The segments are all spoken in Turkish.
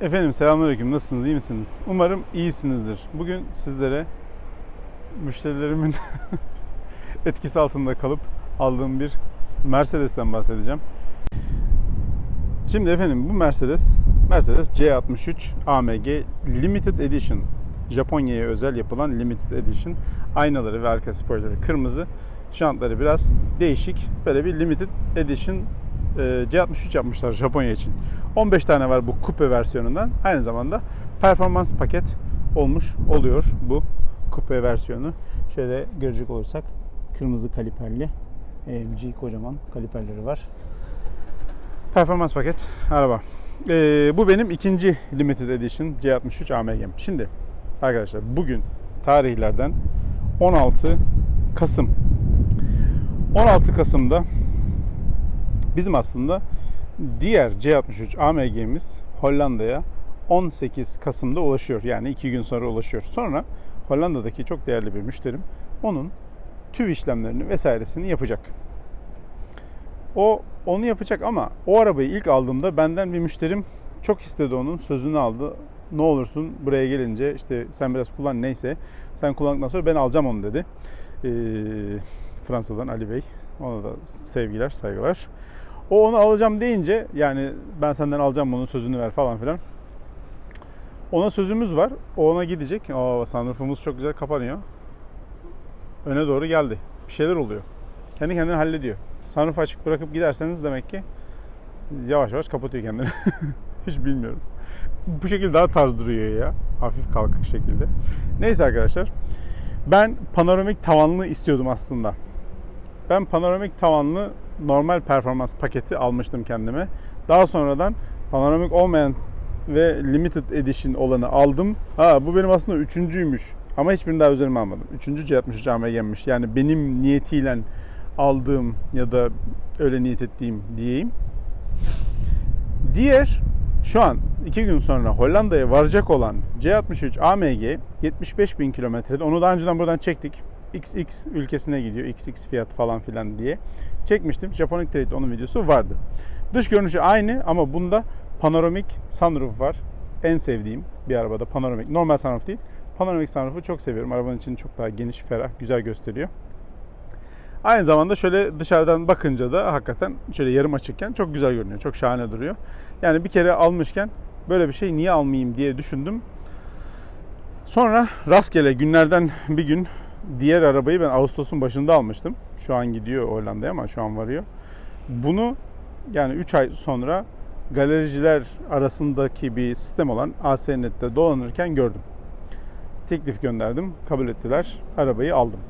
Efendim selamünaleyküm. Nasılsınız? iyi misiniz? Umarım iyisinizdir. Bugün sizlere müşterilerimin etkisi altında kalıp aldığım bir Mercedes'ten bahsedeceğim. Şimdi efendim bu Mercedes Mercedes C63 AMG Limited Edition. Japonya'ya özel yapılan Limited Edition. Aynaları ve arka spoilerı kırmızı. Jantları biraz değişik. Böyle bir Limited Edition C63 yapmışlar Japonya için. 15 tane var bu kupe versiyonundan. Aynı zamanda performans paket olmuş oluyor bu kupe versiyonu. Şöyle görecek olursak kırmızı kaliperli AMG kocaman kaliperleri var. Performans paket araba. Ee, bu benim ikinci limited edition C63 AMG'm. Şimdi arkadaşlar bugün tarihlerden 16 Kasım. 16 Kasım'da bizim aslında diğer C63 AMG'miz Hollanda'ya 18 Kasım'da ulaşıyor. Yani 2 gün sonra ulaşıyor. Sonra Hollanda'daki çok değerli bir müşterim onun TÜV işlemlerini vesairesini yapacak. O onu yapacak ama o arabayı ilk aldığımda benden bir müşterim çok istedi onun sözünü aldı. Ne olursun buraya gelince işte sen biraz kullan neyse sen kullandıktan sonra ben alacağım onu dedi. Ee, Fransa'dan Ali Bey. Ona da sevgiler, saygılar. O onu alacağım deyince yani ben senden alacağım bunun sözünü ver falan filan. Ona sözümüz var. O ona gidecek. Aa sunroofumuz çok güzel kapanıyor. Öne doğru geldi. Bir şeyler oluyor. Kendi kendini hallediyor. Sunroof açık bırakıp giderseniz demek ki yavaş yavaş kapatıyor kendini. Hiç bilmiyorum. Bu şekilde daha tarz duruyor ya. Hafif kalkık şekilde. Neyse arkadaşlar. Ben panoramik tavanlı istiyordum aslında. Ben panoramik tavanlı normal performans paketi almıştım kendime. Daha sonradan panoramik olmayan ve limited edition olanı aldım. Ha bu benim aslında üçüncüymüş. Ama hiçbirini daha üzerime almadım. Üçüncü C63 AMG'miş. Yani benim niyetiyle aldığım ya da öyle niyet ettiğim diyeyim. Diğer şu an iki gün sonra Hollanda'ya varacak olan C63 AMG 75 bin kilometrede. Onu daha önceden buradan çektik. XX ülkesine gidiyor. XX fiyat falan filan diye. Çekmiştim. Japonic Trade onun videosu vardı. Dış görünüşü aynı ama bunda panoramik sunroof var. En sevdiğim bir arabada panoramik. Normal sunroof değil. Panoramik sunroof'u çok seviyorum. Arabanın içini çok daha geniş, ferah, güzel gösteriyor. Aynı zamanda şöyle dışarıdan bakınca da hakikaten şöyle yarım açıkken çok güzel görünüyor. Çok şahane duruyor. Yani bir kere almışken böyle bir şey niye almayayım diye düşündüm. Sonra rastgele günlerden bir gün diğer arabayı ben Ağustos'un başında almıştım. Şu an gidiyor Hollanda'ya ama şu an varıyor. Bunu yani 3 ay sonra galericiler arasındaki bir sistem olan ASNet'te dolanırken gördüm. Teklif gönderdim. Kabul ettiler. Arabayı aldım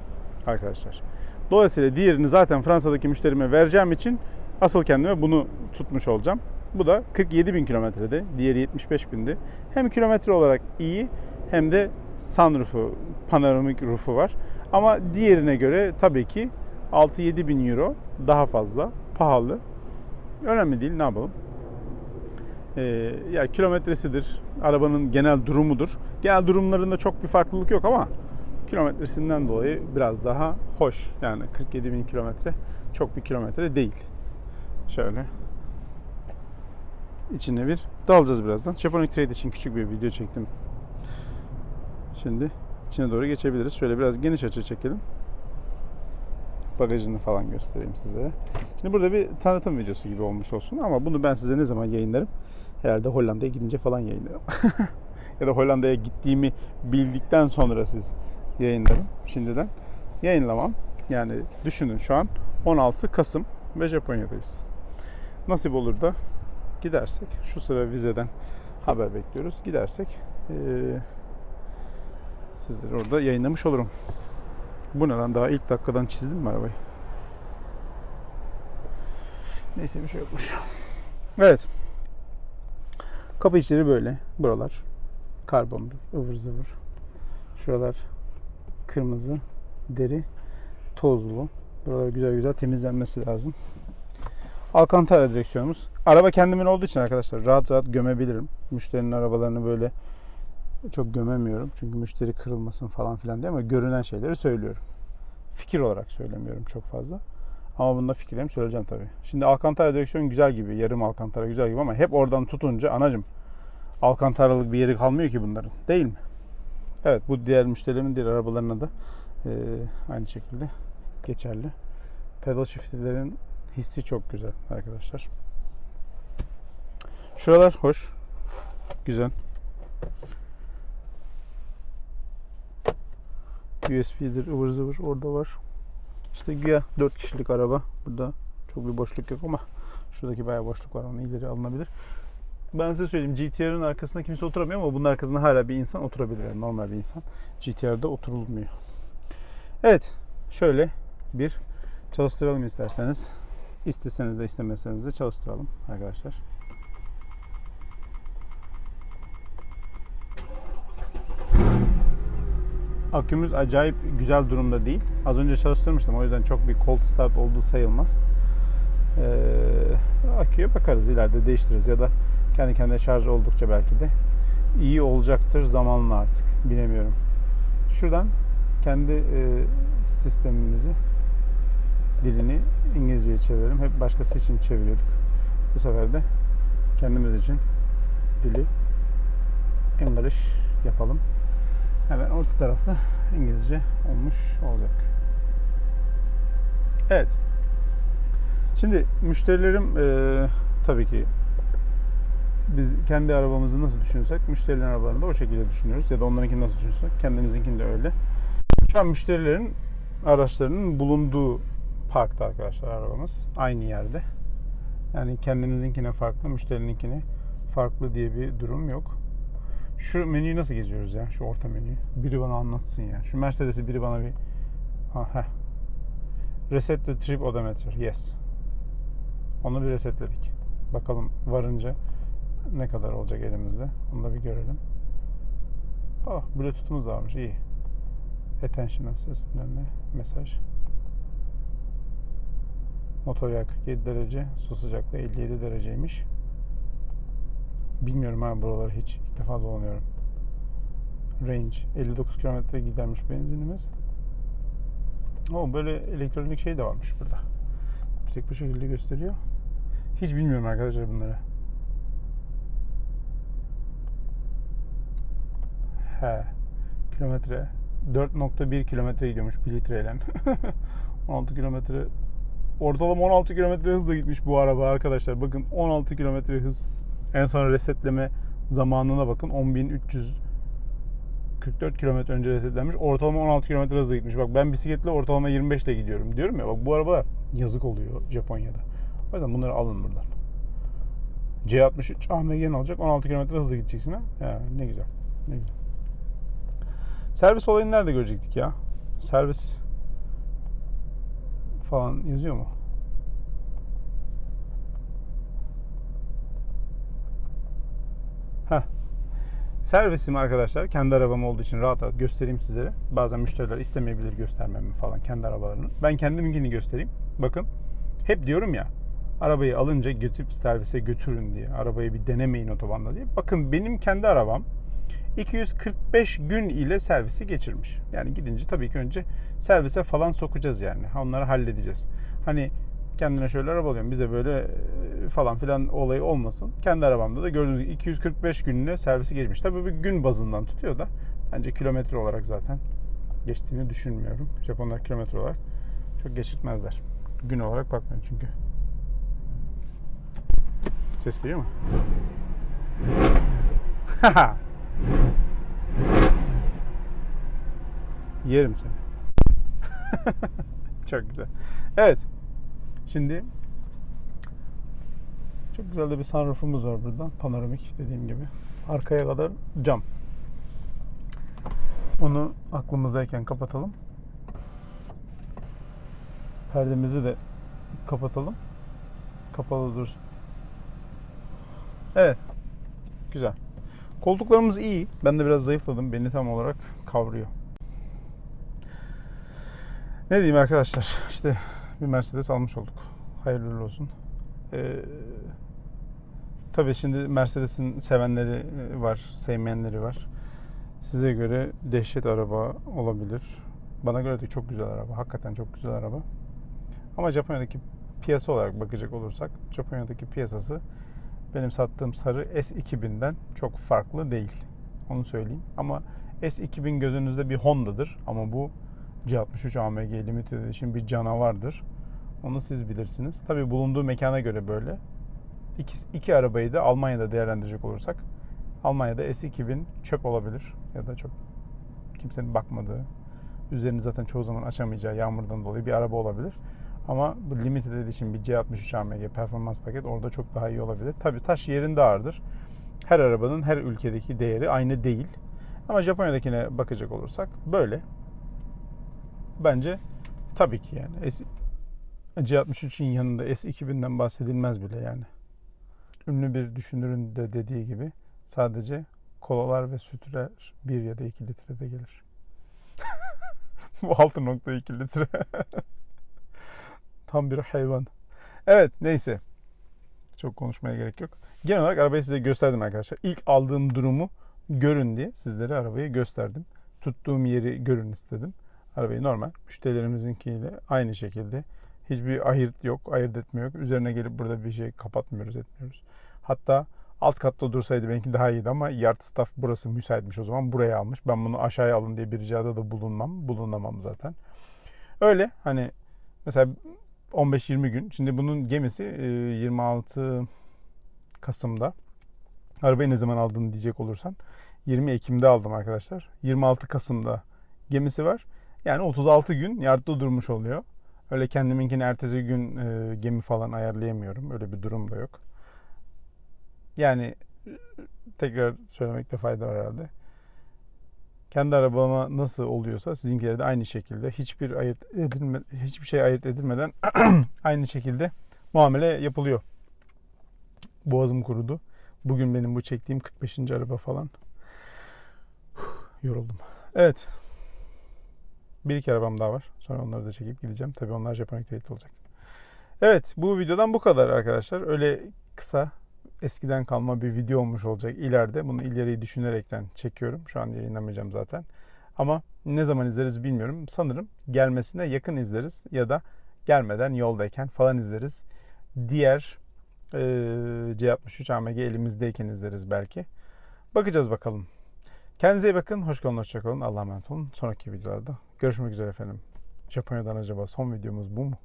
arkadaşlar. Dolayısıyla diğerini zaten Fransa'daki müşterime vereceğim için asıl kendime bunu tutmuş olacağım. Bu da 47 bin kilometrede. Diğeri 75 bindi. Hem kilometre olarak iyi hem de sunroofu, panoramik roofu var. Ama diğerine göre tabii ki 6-7 bin euro daha fazla pahalı. Önemli değil ne yapalım. Ee, ya kilometresidir, arabanın genel durumudur. Genel durumlarında çok bir farklılık yok ama kilometresinden dolayı biraz daha hoş. Yani 47 bin kilometre çok bir kilometre değil. Şöyle içine bir dalacağız birazdan. Japonic Trade için küçük bir video çektim. Şimdi içine doğru geçebiliriz. Şöyle biraz geniş açı çekelim. Bagajını falan göstereyim sizlere. Şimdi burada bir tanıtım videosu gibi olmuş olsun ama bunu ben size ne zaman yayınlarım? Herhalde Hollanda'ya gidince falan yayınlarım. ya da Hollanda'ya gittiğimi bildikten sonra siz yayınlarım şimdiden. Yayınlamam. Yani düşünün şu an 16 Kasım ve Japonya'dayız. Nasip olur da gidersek şu sıra vizeden haber bekliyoruz. Gidersek eee sizleri orada yayınlamış olurum. Bu ne lan daha ilk dakikadan çizdim mi arabayı? Neyse bir şey yokmuş. Evet. Kapı içleri böyle. Buralar karbondur, ıvır zıvır. Şuralar kırmızı, deri, tozlu. Buralar güzel güzel temizlenmesi lazım. Alcantara direksiyonumuz. Araba kendimin olduğu için arkadaşlar rahat rahat gömebilirim. Müşterinin arabalarını böyle çok gömemiyorum. Çünkü müşteri kırılmasın falan filan diye ama görünen şeyleri söylüyorum. Fikir olarak söylemiyorum çok fazla. Ama bunda fikirlerimi söyleyeceğim tabii. Şimdi Alcantara direksiyon güzel gibi, yarım Alcantara güzel gibi ama hep oradan tutunca anacım Alkantaralık bir yeri kalmıyor ki bunların. Değil mi? Evet bu diğer müşterilerimin diğer arabalarına da e, aynı şekilde geçerli. Pedal shift'lerin hissi çok güzel arkadaşlar. Şuralar hoş. Güzel. USB'dir ıvır zıvır orada var. İşte güya 4 kişilik araba. Burada çok bir boşluk yok ama şuradaki bayağı boşluk var. Onu ileri alınabilir. Ben size söyleyeyim GTR'ın arkasında kimse oturamıyor ama bunun arkasında hala bir insan oturabilir. Yani normal bir insan. GTR'da oturulmuyor. Evet. Şöyle bir çalıştıralım isterseniz. İsteseniz de istemeseniz de çalıştıralım arkadaşlar. Akümüz acayip güzel durumda değil. Az önce çalıştırmıştım o yüzden çok bir cold start olduğu sayılmaz. Ee, aküye bakarız ileride değiştiririz ya da kendi kendine şarj oldukça belki de iyi olacaktır zamanla artık bilemiyorum. Şuradan kendi e, sistemimizi dilini İngilizceye çevirelim. Hep başkası için çeviriyorduk. Bu sefer de kendimiz için dili English yapalım. Hemen orta tarafta İngilizce olmuş olacak. Evet. Şimdi müşterilerim e, tabii ki biz kendi arabamızı nasıl düşünürsek müşterilerin arabalarını da o şekilde düşünüyoruz. Ya da onlarınkini nasıl düşünürsek kendimizinkini de öyle. Şu an müşterilerin araçlarının bulunduğu parkta arkadaşlar arabamız. Aynı yerde. Yani kendimizinkine farklı, müşterininkine farklı diye bir durum yok. Şu menüyü nasıl geziyoruz ya? Şu orta menüyü. Biri bana anlatsın ya. Şu Mercedes'i biri bana bir... Ha, heh. Reset the trip odometer. Yes. Onu bir resetledik. Bakalım varınca ne kadar olacak elimizde. Onu da bir görelim. Oh, Bluetooth'umuz da varmış. İyi. Attention ses bilmem. Mesaj. Motor yağı 47 derece. Su sıcaklığı 57 dereceymiş. Bilmiyorum ha buraları hiç. İlk defa dolanıyorum. Range 59 kilometre gidermiş benzinimiz. O böyle elektronik şey de varmış burada. Direkt bu şekilde gösteriyor. Hiç bilmiyorum arkadaşlar bunları. He. Kilometre 4.1 kilometre gidiyormuş 1 litreyle. 16 kilometre Ortalama 16 kilometre hızla gitmiş bu araba arkadaşlar. Bakın 16 kilometre hız. En son resetleme zamanına bakın 10.344 kilometre önce resetlenmiş. Ortalama 16 kilometre hızla gitmiş. Bak ben bisikletle ortalama 25 ile gidiyorum. Diyorum ya bak bu araba yazık oluyor Japonya'da. O yüzden bunları alın buradan. C63 AMG ne olacak? 16 kilometre hızlı gideceksin ha. Ya, ne güzel. Ne güzel. Servis olayını nerede görecektik ya? Servis falan yazıyor mu? Heh. Servisim arkadaşlar kendi arabam olduğu için rahat rahat göstereyim sizlere. Bazen müşteriler istemeyebilir göstermemi falan kendi arabalarını. Ben kendiminkini göstereyim. Bakın hep diyorum ya arabayı alınca götürüp servise götürün diye. Arabayı bir denemeyin otobanda diye. Bakın benim kendi arabam 245 gün ile servisi geçirmiş. Yani gidince tabii ki önce servise falan sokacağız yani. Onları halledeceğiz. Hani kendine şöyle araba alıyorum bize böyle e, falan filan olayı olmasın. Kendi arabamda da gördüğünüz gibi 245 gününe servisi geçmiş. Tabii bir gün bazından tutuyor da bence kilometre olarak zaten geçtiğini düşünmüyorum. Japonlar kilometre olarak çok geçirtmezler. Gün olarak bakmıyorum çünkü. Ses geliyor mu? Yerim seni. Çok güzel. Evet. Şimdi çok güzel de bir sunroofumuz var burada. Panoramik dediğim gibi. Arkaya kadar cam. Onu aklımızdayken kapatalım. Perdemizi de kapatalım. Kapalı dursun. Evet. Güzel. Koltuklarımız iyi. Ben de biraz zayıfladım. Beni tam olarak kavruyor. Ne diyeyim arkadaşlar? İşte bir Mercedes almış olduk. Hayırlı olsun. Ee, tabii şimdi Mercedes'in sevenleri var, sevmeyenleri var. Size göre dehşet araba olabilir. Bana göre de çok güzel araba. Hakikaten çok güzel araba. Ama Japonya'daki piyasa olarak bakacak olursak Japonya'daki piyasası benim sattığım sarı S2000'den çok farklı değil. Onu söyleyeyim. Ama S2000 gözünüzde bir Honda'dır. Ama bu C63 AMG Limited Edition bir canavardır. Onu siz bilirsiniz. Tabi bulunduğu mekana göre böyle. İki, iki arabayı da Almanya'da değerlendirecek olursak Almanya'da S2000 çöp olabilir. Ya da çok kimsenin bakmadığı, üzerini zaten çoğu zaman açamayacağı yağmurdan dolayı bir araba olabilir. Ama bu limited edition bir C63 AMG performans paket orada çok daha iyi olabilir. Tabii taş yerinde ağırdır. Her arabanın her ülkedeki değeri aynı değil. Ama Japonya'dakine bakacak olursak böyle. Bence tabii ki yani S C63'ün yanında S2000'den bahsedilmez bile yani. Ünlü bir düşünürün de dediği gibi sadece kolalar ve sütler 1 ya da 2 litrede gelir. Bu 6.2 litre. Tam bir hayvan. Evet neyse. Çok konuşmaya gerek yok. Genel olarak arabayı size gösterdim arkadaşlar. İlk aldığım durumu görün diye sizlere arabayı gösterdim. Tuttuğum yeri görün istedim. Arabayı normal müşterilerimizinkiyle aynı şekilde hiçbir ayırt yok, ayırt etme yok. Üzerine gelip burada bir şey kapatmıyoruz, etmiyoruz. Hatta alt katta dursaydı belki daha iyiydi ama yard staff burası müsaitmiş o zaman buraya almış. Ben bunu aşağıya alın diye bir ricada da bulunmam. Bulunamam zaten. Öyle hani mesela 15-20 gün. Şimdi bunun gemisi e, 26 Kasım'da. Arabayı ne zaman aldın diyecek olursan 20 Ekim'de aldım arkadaşlar. 26 Kasım'da gemisi var. Yani 36 gün yardta durmuş oluyor. Öyle kendiminkini ertesi gün e, gemi falan ayarlayamıyorum. Öyle bir durum da yok. Yani tekrar söylemekte fayda var herhalde. Kendi arabama nasıl oluyorsa sizinkileri de aynı şekilde hiçbir ayırt edilme, hiçbir şey ayırt edilmeden aynı şekilde muamele yapılıyor. Boğazım kurudu. Bugün benim bu çektiğim 45. araba falan. Yoruldum. Evet. Bir iki arabam daha var. Sonra onları da çekip gideceğim. Tabii onlar Japonik teyit olacak. Evet bu videodan bu kadar arkadaşlar. Öyle kısa eskiden kalma bir video olmuş olacak ileride. Bunu ileriyi düşünerekten çekiyorum. Şu an yayınlamayacağım zaten. Ama ne zaman izleriz bilmiyorum. Sanırım gelmesine yakın izleriz ya da gelmeden yoldayken falan izleriz. Diğer e, C63 AMG elimizdeyken izleriz belki. Bakacağız bakalım. Kendinize iyi bakın. Hoş kalın, hoşça kalın. Allah'a emanet olun. Sonraki videolarda görüşmek üzere efendim. Japonya'dan acaba son videomuz bu mu?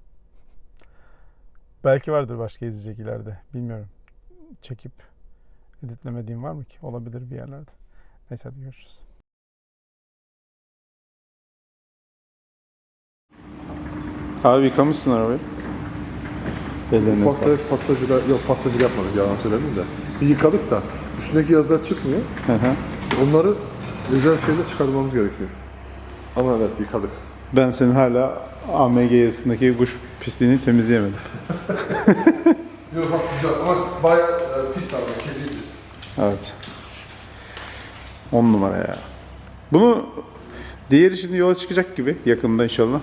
Belki vardır başka izleyecek ileride. Bilmiyorum. Çekip editlemediğim var mı ki? Olabilir bir yerlerde. Neyse hadi görüşürüz. Abi yıkamışsın arabayı. Ellerine Ufak tefek pastacılar, yok pastacılık yapmadık yalan söylemeyeyim de. Bir yıkadık da üstündeki yazılar çıkmıyor. Hı hı. Onları özel şeyle çıkarmamız gerekiyor. Ama evet yıkadık. Ben senin hala AMG yazısındaki kuş pisliğini temizleyemedim. Yok bak güzel ama bayağı e, pis davranıyor, kirliydi. Evet. 10 numara ya. Bunu diğeri şimdi yola çıkacak gibi yakında inşallah.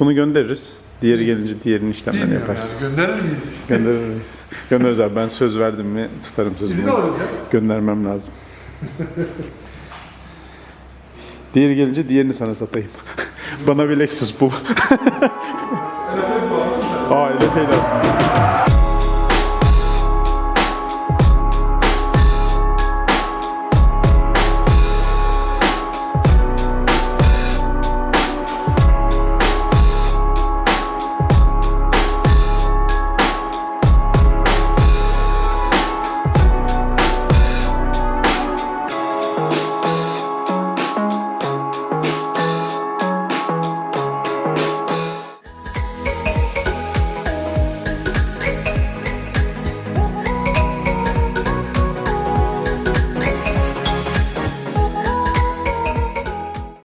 Bunu göndeririz. Diğeri gelince diğerinin işlemlerini yaparız. gönderir miyiz? Göndeririz. Göndeririz abi. Ben söz verdim mi tutarım Bizi de sözümü. alırız ya. Göndermem lazım. Diğeri gelince diğerini sana satayım. Bana bir Lexus bul. Aa LF'yle.